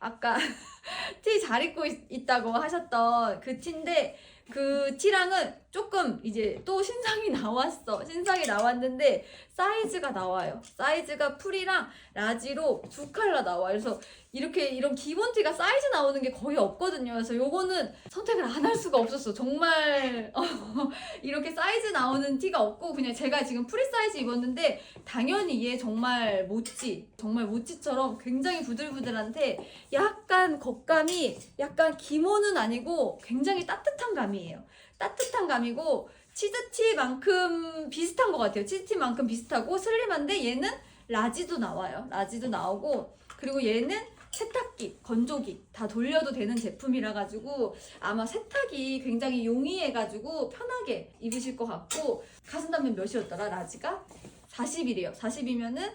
아까 티 잘 입고 있, 다고 하셨던 그 티인데 그 티랑은 조금 이제 또 신상이 나왔어. 신상이 나왔는데 사이즈가 나와요. 사이즈가 풀이랑 라지로 두 컬러 나와. 그래서 이렇게 이런 기본 티가 사이즈 나오는 게 거의 없거든요. 그래서 요거는 선택을 안 할 수가 없었어. 정말 어, 이렇게 사이즈 나오는 티가 없고 그냥 제가 지금 프리 사이즈 입었는데 당연히 얘 정말 모찌 정말 모찌처럼 굉장히 부들부들한데 약간 겉감이 약간 기모는 아니고 굉장히 따뜻한 감이에요. 따뜻한 감이고 치즈티만큼 비슷한 것 같아요. 치즈티만큼 비슷하고 슬림한데 얘는 라지도 나와요. 라지도 나오고 그리고 얘는 세탁기, 건조기 다 돌려도 되는 제품이라 가지고 아마 세탁이 굉장히 용이해 가지고 편하게 입으실 것 같고 가슴 단면 몇이었더라 라지가 40이래요. 40이면은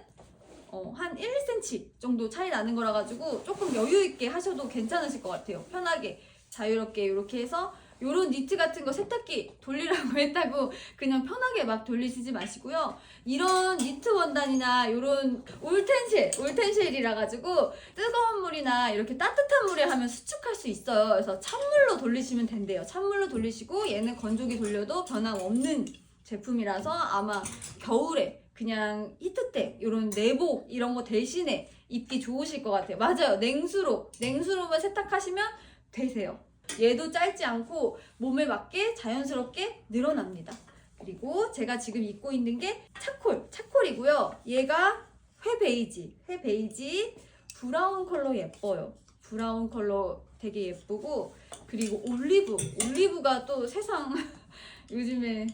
어, 한 1, 2cm 정도 차이 나는 거라 가지고 조금 여유 있게 하셔도 괜찮으실 것 같아요. 편하게 자유롭게 이렇게 해서 요런 니트 같은 거 세탁기 돌리라고 했다고 그냥 편하게 막 돌리시지 마시고요. 이런 니트 원단이나 요런 울텐쉘, 울텐쉘이라 가지고 뜨거운 물이나 이렇게 따뜻한 물에 하면 수축할 수 있어요. 그래서 찬물로 돌리시면 된대요. 찬물로 돌리시고 얘는 건조기 돌려도 변함 없는 제품이라서 아마 겨울에 그냥 히트 때 이런 내복 이런 거 대신에 입기 좋으실 것 같아요. 맞아요. 냉수로 냉수로만 세탁하시면 되세요. 얘도 짧지 않고 몸에 맞게 자연스럽게 늘어납니다. 그리고 제가 지금 입고 있는 게 차콜, 차콜이고요. 얘가 회 베이지, 회 베이지 브라운 컬러 예뻐요. 브라운 컬러 되게 예쁘고 그리고 올리브, 올리브가 또 세상 요즘에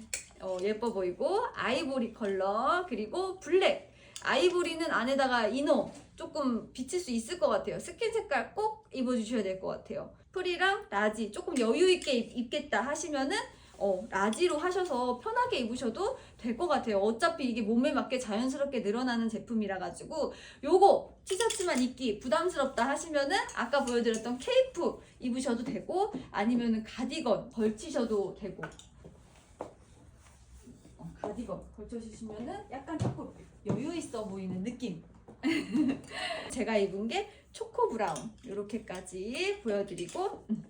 어, 예뻐 보이고 아이보리 컬러 그리고 블랙. 아이보리는 안에다가 이너 조금 비칠 수 있을 것 같아요. 스킨 색깔 꼭 입어주셔야 될 것 같아요. 프리랑 라지 조금 여유 있게 입- 입겠다 하시면은 어, 라지로 하셔서 편하게 입으셔도 될 것 같아요. 어차피 이게 몸에 맞게 자연스럽게 늘어나는 제품이라 가지고 요거 티셔츠만 입기 부담스럽다 하시면은 아까 보여드렸던 케이프 입으셔도 되고 아니면은 가디건 걸치셔도 되고 어, 가디건 걸쳐주시면은 약간 조금 여유 있어 보이는 느낌. 제가 입은 게 초코 브라운 이렇게까지 보여드리고 음,